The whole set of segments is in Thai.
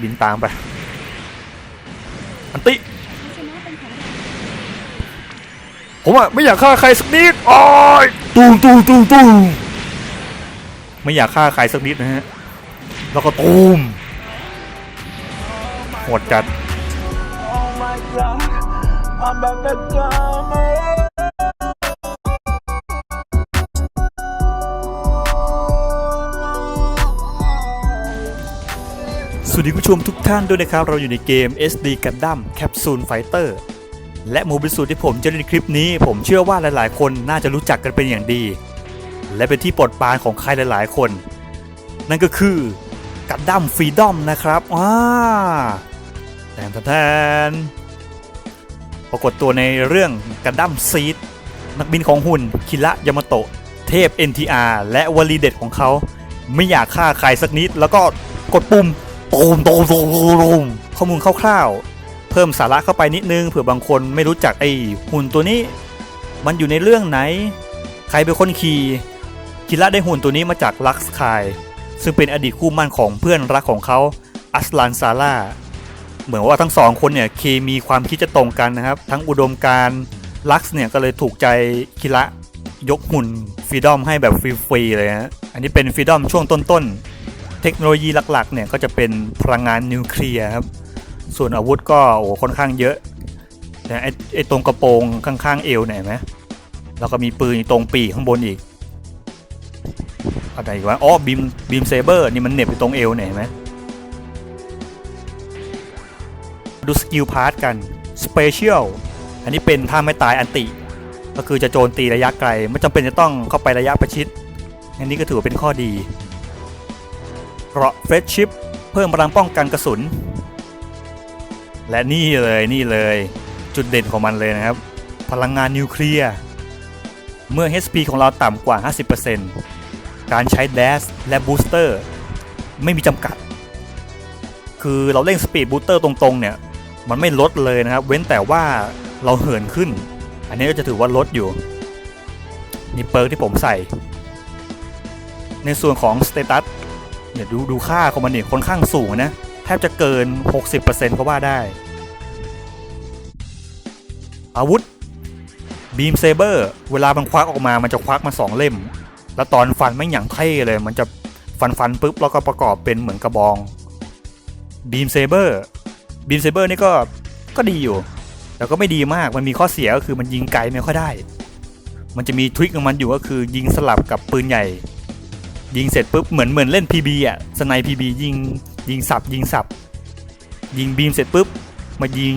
บินตามไป อันติ ผมอะไม่อยากฆ่าใครสักนิดโอ้ยตูมตูมตูมตูมไม่อยากฆ่าใครสักนิดนะฮะ แล้วก็ตูมโหดจัด Oh my god, I'm back to come. สวัสดีผู้ชมทุกท่านด้วยนะครับ เราอยู่ในเกม SD Gundam Capsule Fighter และโมบิสูตรที่ผมจะเล่นในคลิปนี้ ผมเชื่อว่าหลายๆ คนน่าจะรู้จักกันเป็นอย่างดี และเป็นที่โปรดปรานของใครหลายๆ คน นั่นก็คือ Gundam Freedom นะครับว้าแทนแทนปรากฏตัวในเรื่อง Gundam Seed นักบินของหุ่น คิระยามาโตะเทพ NTR และวลีเด็ดของเขา ไม่อยากฆ่าใครสักนิด แล้วก็กดปุ่ม ตูมตูมตูมตูมข้อมูลคร่าวๆ เพิ่มสาระเข้าไปนิดนึงเผื่อบางคนไม่รู้จักไอ้หุ่นตัวนี้ มันอยู่ในเรื่องไหน ใครเป็นคนขี่คิระได้หุ่นตัวนี้มาจากลักซ์คายซึ่งเป็นอดีตคู่มั่นของเพื่อนรักของเขาอัสลานซาร่าเหมือนว่าทั้งสองคนเนี่ยเคมีความคิดจะตรงกันนะครับ ทั้งอุดมการลักซ์เนี่ยก็เลยถูกใจคิระยกหุ่นฟรีดอมให้แบบฟรีๆเลยนะอันนี้เป็นฟรีดอมช่วงต้นๆ เทคโนโลยีหลักๆเนี่ยก็จะเป็นพลังงานนิวเคลียร์ครับ ส่วนอาวุธก็โอ้ค่อนข้างเยอะแต่ไอ้ไอ้ตรงกระโปรงข้างๆเอวเนี่ยเห็นไหมแล้วก็มีปืนตรงปีกข้างบนอีกอะไรอีกวะอ๋อบีมบีมเซเบอร์นี่มันเหน็บอยู่ตรงเอวเนี่ยเห็นไหมดูสกิลพาร์ทกันสเปเชียลอันนี้เป็นท่าไม่ตายอันติ ก็คือจะโจมตีระยะไกล ไม่จำเป็นจะต้องเข้าไประยะประชิด อันนี้ก็ถือว่าเป็นข้อดี เกราะเฟรชชิปเพิ่มพลังป้องกันกระสุน และนี่เลยนี่เลยจุดเด่นของมันเลยนะครับ พลังงานนิวเคลียร์ เมื่อ HP ของเราต่ำกว่า 50%การใช้แดสและบูสเตอร์ไม่มีจำกัด คือเราเล่นสปีดบูสเตอร์ตรงๆเนี่ย มันไม่ลดเลยนะครับ เว้นแต่ว่าเราเหินขึ้น อันนี้ก็จะถือว่าลดอยู่ นี่เปิร์กที่ผมใส่ ในส่วนของสเตตัส เนี่ยดูดูค่าของมันนี่ค่อนข้างสูงนะ แทบจะเกิน 60%ก็ว่าได้ อาวุธบีมเซเบอร์เวลามันควักออกมามันจะควักมา 2 เล่ม แล้วตอนฟันไม่อย่างเท่เลย มันจะฟันฟันปุ๊บแล้วก็ประกอบเป็นเหมือนกระบองบีมเซเบอร์บีมเซเบอร์นี่ก็ก็ดีอยู่ แต่ก็ไม่ดีมากมันมีข้อเสียก็คือมันยิงไกลไม่ค่อยได้ มันจะมีทริคของมันอยู่ก็คือยิงสลับกับปืนใหญ่ ยิงเสร็จปุ๊บเหมือนเหมือนเล่น PB อะสไนพีบียิงยิงสับยิงสับ ยิงบีมเสร็จปุ๊บมายิง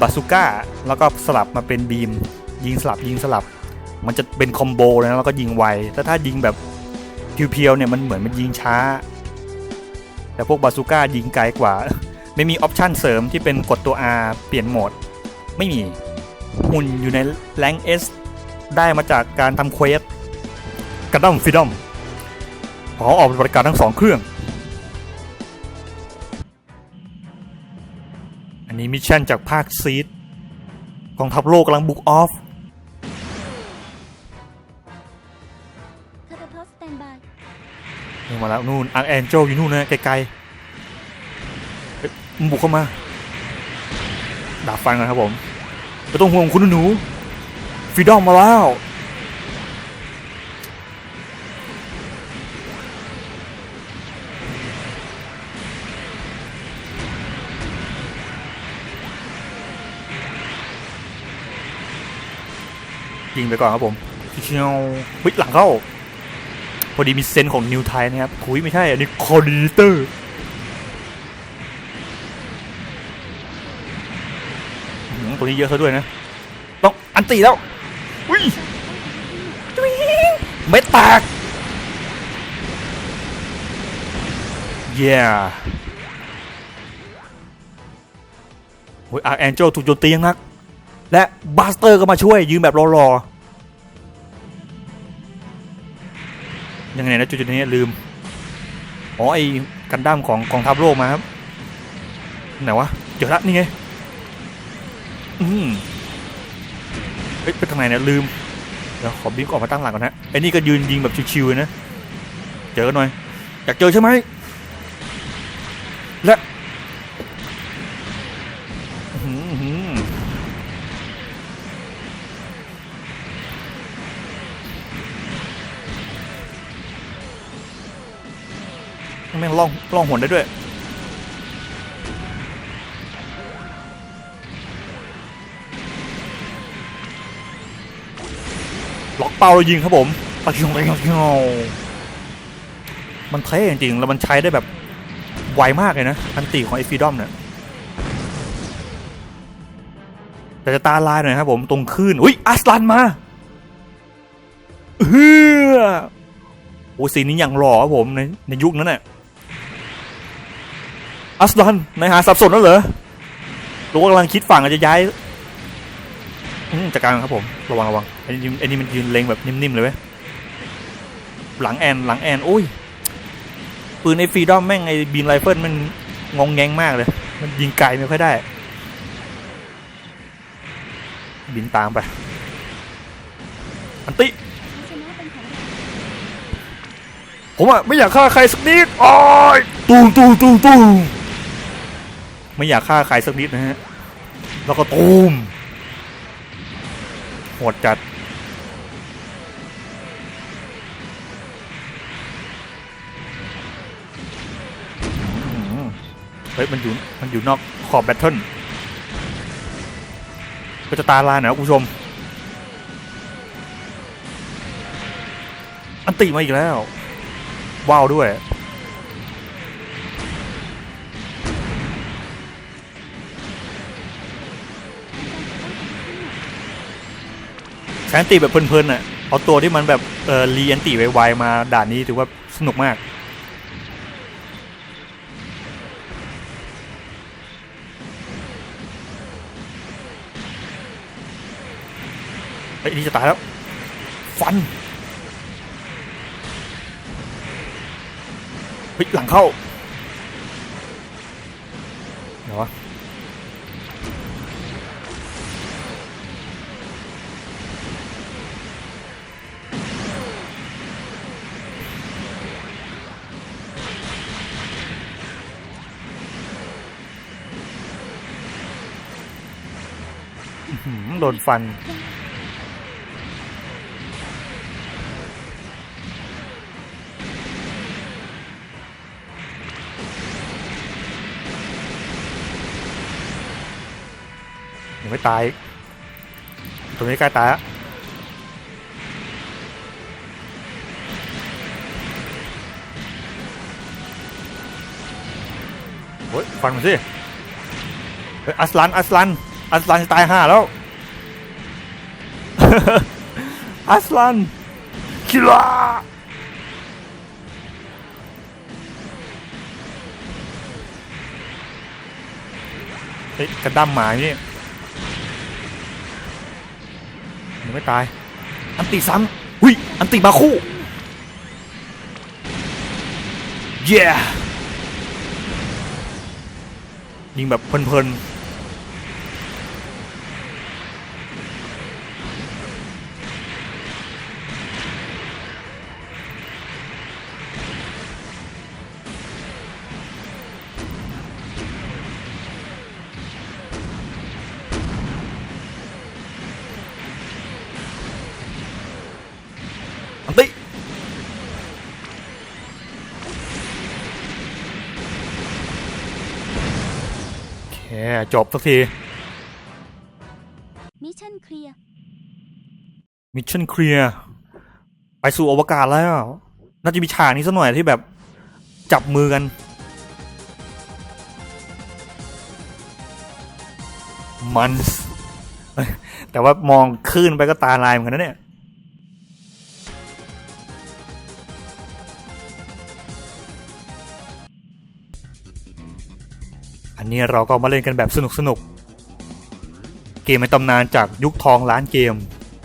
บาซูก้าแล้วก็สลับมาเป็นบีม ยิงสลับยิงสลับ มันจะเป็นคอมโบเลยนะแล้วก็ยิงไวแต่ถ้ายิงแบบเพียวๆเนี่ยมันเหมือนมันยิงช้า แต่พวกบาซูก้ายิงไกลกว่า ไม่มีออปชันเสริมที่เป็นกดตัว R เปลี่ยนโหมด ไม่มีหุ่นอยู่ในแรงเอสได้มาจากการทำเควสกระดัมฟิดอม ขอออกบริการทั้งสองเครื่อง อันนี้มิชชั่นจากภาคซีดกองทัพโลกกำลังบุกออฟคาตาทอสสแตนบายนี่มาแล้วนู่นอังแอนเจลอยู่นู่นนะไกลๆเฮ้ยมันบุกเข้ามาดาบฟันกันครับผมไม่ต้องห่วงคุณหนูฟรีดอมมาแล้ว ยิงไปก่อนครับผมเชียววิหลังเข้า พอดีมีเซนของนิวไทยนะครับคุยไม่ใช่อันนี้คอร์ดิเตอร์ตัวนี้เยอะซะด้วยนะ ต้องอันตีแล้วอุ้ยจุ๊ยไม่แตกเย้โอ้ยอาร์แอนเจลถูกโจมตีอยังนัก และบาสเตอร์ก็มาช่วยยืนแบบรอๆยังไงนะจุดๆนี้ลืม อ๋อไอ้กันดั้มของกองทัพโลกมาครับ ไหนวะเจอละนี่ไง อืมเฮ้ยไปทางไหนเนี่ยลืม เดี๋ยวขอบิ๊กออกมาตั้งหลักก่อนนะไอ้นี่ก็ยืนยิงแบบชิวๆนะ เจอกันหน่อย อยากเจอใช่ไหมและ ไม่ล่องล่องหนได้ด้วย ล็อกเป้าแล้วยิงครับผมปะชิงปะชิงปะชิงมันเท่จริงๆ แล้วมันใช้ได้แบบไวมากเลยนะ อันตีของไอฟีดอมเนี่ยแต่จะตาลายหน่อยครับผมตรงคลื่นอุ้ยอัสลันมาเฮือโอ้ซีนี้อย่างหล่อครับผมในในยุคนั้นน่ะ อัสลันนายหาสับสนแล้วเหรอรู้ว่ากำลังคิดฝั่งอาจจะย้ายจัดการครับผมระวังระวังไอ้นี่ไอ้นี่มันยืนเล็งแบบนิ่มๆเลยเว้ยหลังแอนหลังแอนโอ้ยปืนไอ้ฟรีดอมแม่งไอ้บีนไรเฟิลมันงงแงงมากเลย มันยิงไกลไม่ค่อยได้ บินตามไป อันติชัยชนะเป็นของเราผมอะไม่อยากฆ่าใครสักนิดอ้ยตูมตูมตูมตูม ไม่อยากฆ่าใครสักนิดนะฮะ แล้วก็ตูมโหดจัด เฮ้ย มันอยู่ มันอยู่นอกขอบแบทเทิลก็จะตาลายหน่อยนะคุณผู้ชม อันติมาอีกแล้ว ว้าวด้วย ใช้อันติแบบเพลินๆน่ะเอาตัวที่มันแบบเออรีแอนติไวๆมาด่านนี้ถือว่าสนุกมากเฮ้นี่จะตายแล้ว ฟันเฮ้ยหลังเข้าเดี๋ยววะ โดนฟัน ยังไม่ตายตัวนี้ใกล้ตายแล้วโอ้ยฟันมันสิ เฮ้ยอัสลัน อัสลัน อัสลันจะตายห่าแล้ว อัสลันคิลาเฮ้ยกระดั้มหมานี่ยังไม่ตาย อันติซ้ำหุยอันติมาคู่ เย้ ยิงแบบเพลินๆ อันติโอเคจบสักที มิชชั่นเคลียร์มิชชั่นเคลียร์ไปสู่อวกาศแล้ว น่าจะมีฉากนี้สักหน่อยที่แบบจับมือกัน มันส์เอ้ยแต่ว่ามองคลื่นไปก็ตาลายเหมือนกันนะเนี่ย นี้เราก็มาเล่นกันแบบสนุกสนุกเกมในตำนานจากยุคทองร้านเกม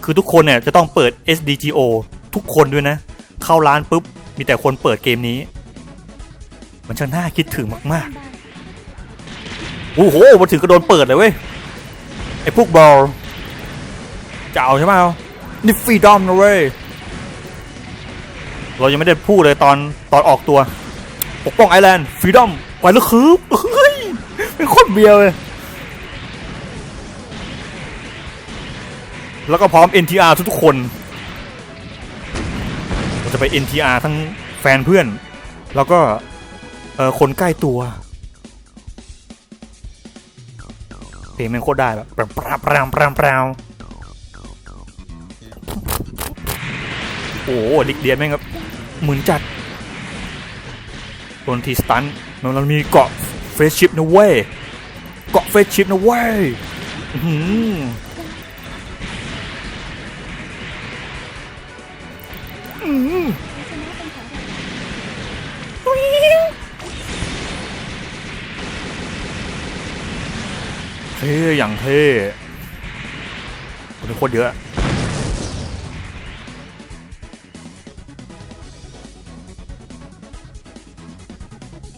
คือทุกคนเนี่ยจะต้องเปิด SDGO ทุกคนด้วยนะ เข้าร้านปุ๊บ มีแต่คนเปิดเกมนี้ มันช่างน่าคิดถึงมากๆโอ้โหมาถึงก็โดนเปิดเลยเว้ย ไอ้พวกบอลจะเอาใช่ไหมนี่ฟรีดอมนะเว้ย เรายังไม่ได้พูดเลยตอนตอนออกตัว ปกป้องไอแลนด์ฟรีดอมไปแล้วคือ เป็นโคนเบียวเลย แล้วก็พร้อม NTR ทุกๆคนเราจะไป NTR ทั้งแฟนเพื่อน แล้วก็เออคนใกล้ตัว เพลงมันโคตรได้แบบปรามปรามปรามปรามปรามโอ้โหลิกเดียนแม่งครับหมุนจัดโดนทีสตันมันเรามีเกาะ เฟสชิปนะเว้ย เกาะเฟสชิปนะเว้ยอื้อหืออื้อหือชัยชนะเป็นของเราเท่อย่างเท่คนโคตรเยอะ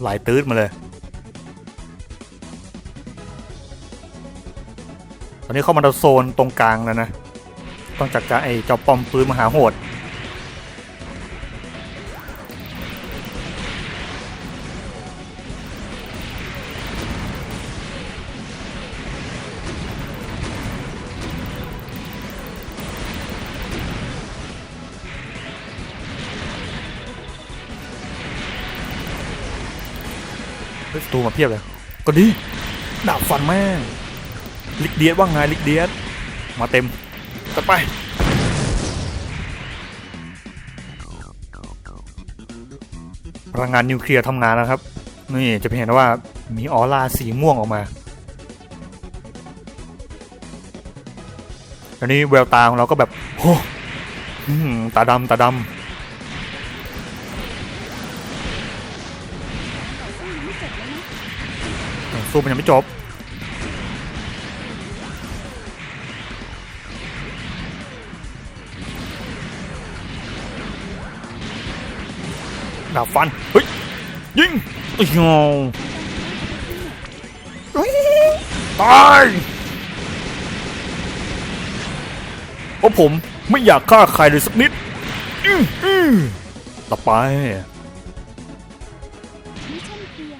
หลายตื้ดมาเลย อนนี้เข้ามาโซนตรงกลางแล้วนะ ต้องจัดการไอ้เจ้าปอมปืนมหาโหด เฮ้ยตูมาเพียบเลย ก็ดีดาบฟันแม่ง ลิกเดียดว่าไงลิกเดียดมาเต็มกันไปพลังงานนิวเคลียร์ทำงานแล้วครับนี่จะเห็นว่ามีออร่าสีม่วงออกมาอันนี้แววตาของเราก็แบบโอ้อื้อหือตาดำตาดำต่อสู้ยังไม่จบเลยนะสู้มันยังไม่จบ ดาบฟัน เฮ้ย ยิงอ้ยตายเพราะผมไม่อยากฆ่าใครเลยสักนิดต่อไปมิชชั่นเคลีย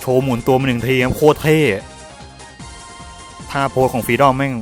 โชว์หมุนตัวมาหนึ่งทีครับโคตรเท่ ท่าโพสของฟรีดอมแม่ง